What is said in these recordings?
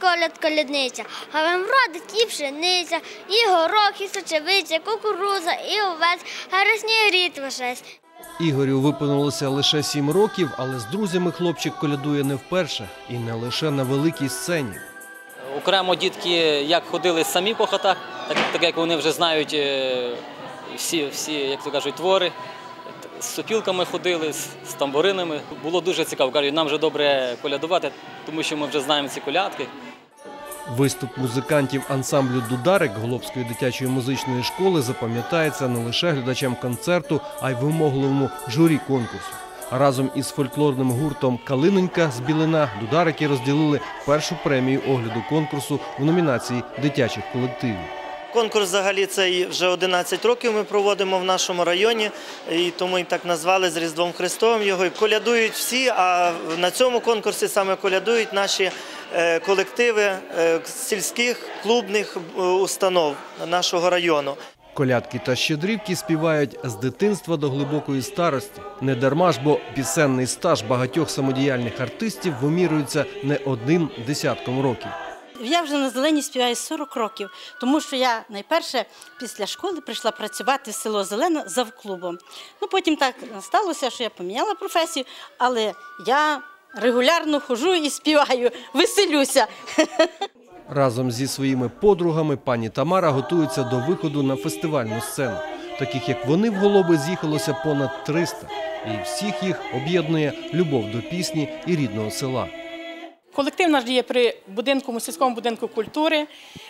коляд, колядниця, а вам вродить і пшениця, і горох, і сочевиця, кукуруза, і овець, а росні гріт. Ігорю виповнилося лише сім років, але з друзями хлопчик колядує не вперше і не лише на великій сцені. Окремо дітки як ходили самі по хатах, так, так як вони вже знають е, всі, всі, як то кажуть, твори. З сопілками ходили, з, тамбуринами. Було дуже цікаво. Кажуть, нам вже добре колядувати, тому що ми вже знаємо ці колядки. Виступ музикантів ансамблю Дударик Голобської дитячої музичної школи запам'ятається не лише глядачам концерту, а й вимогливому журі конкурсу. Разом із фольклорним гуртом Калинонька з Білина Дударики розділили першу премію огляду конкурсу в номінації дитячих колективів. Конкурс взагалі цей вже 11 років ми проводимо в нашому районі, і тому і так назвали з Різдвом Христовим його. І колядують всі, а на цьому конкурсі саме колядують наші е, колективи е, сільських клубних е, установ нашого району. Колядки та щедрівки співають з дитинства до глибокої старості. Не дарма ж, бо пісенний стаж багатьох самодіяльних артистів вимірюється не одним десятком років. Я вже на зелені співаю 40 років, тому що я найперше після школи прийшла працювати в село Зелене завклубом. Ну потім так сталося, що я поміняла професію, але я регулярно ходжу і співаю, веселюся. Разом зі своїми подругами пані Тамара готується до виходу на фестивальну сцену. Таких як вони в Голоби з'їхалося понад 300. І всіх їх об'єднує любов до пісні і рідного села. Колектив наш діє при будинку, сільському будинку культури.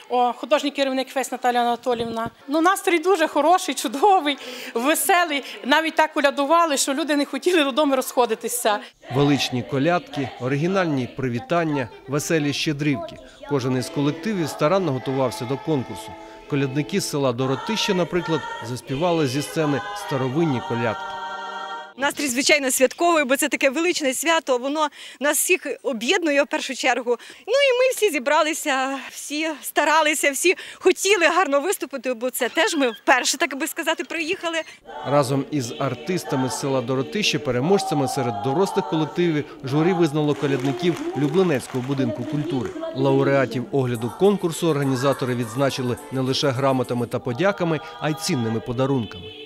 О, художній керівник Фесть Наталя Анатолівна. Ну, настрій дуже хороший, чудовий, веселий. Навіть так колядували, що люди не хотіли додому розходитися. Величні колядки, оригінальні привітання, веселі щедрівки. Кожен із колективів старанно готувався до конкурсу. Колядники з села Доротища, наприклад, заспівали зі сцени старовинні колядки. Настрій, звичайно, святковий, бо це таке величне свято. Воно нас всіх об'єднує в першу чергу. Ну і ми всі зібралися, всі старалися, всі хотіли гарно виступити, бо це теж ми вперше, так би сказати, приїхали. Разом із артистами з села Доротище, переможцями серед дорослих колективів, журі визнало колядників Люблинецького будинку культури. Лауреатів огляду конкурсу організатори відзначили не лише грамотами та подяками, а й цінними подарунками.